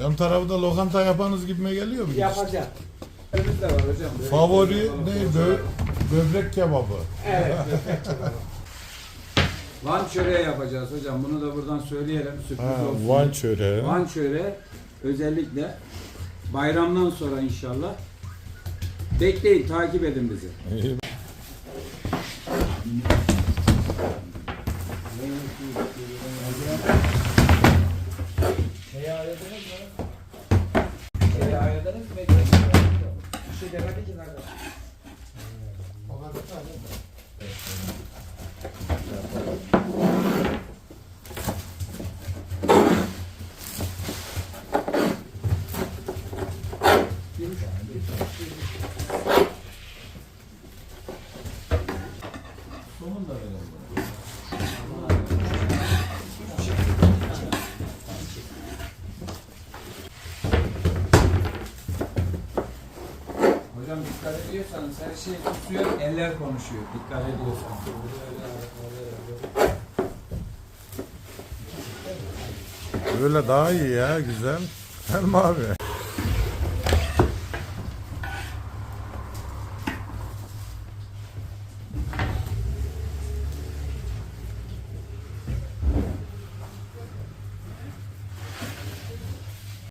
Yan tarafta lokanta yapanız gibime geliyor mu? Yapacağım. Önümüz de var hocam. Favori güzel ne? Bö böbrek kebabı. Evet. böbrek kebabı. Van çöreği yapacağız hocam. Bunu da buradan söyleyelim. Sürpriz Ha, olsun. Van çöreği. Van çöreği özellikle bayramdan sonra inşallah. Bekleyin, takip edin bizi. İyi. Ayırdınız mı? Şeyi ayırdınız mı? Bir şey demedi ki nerede? Hocam dikkat ediyorsanız her şey tutuyor, eller konuşuyor. Dikkat ediyorsanız. Böyle daha iyi ya güzel. Mi abi?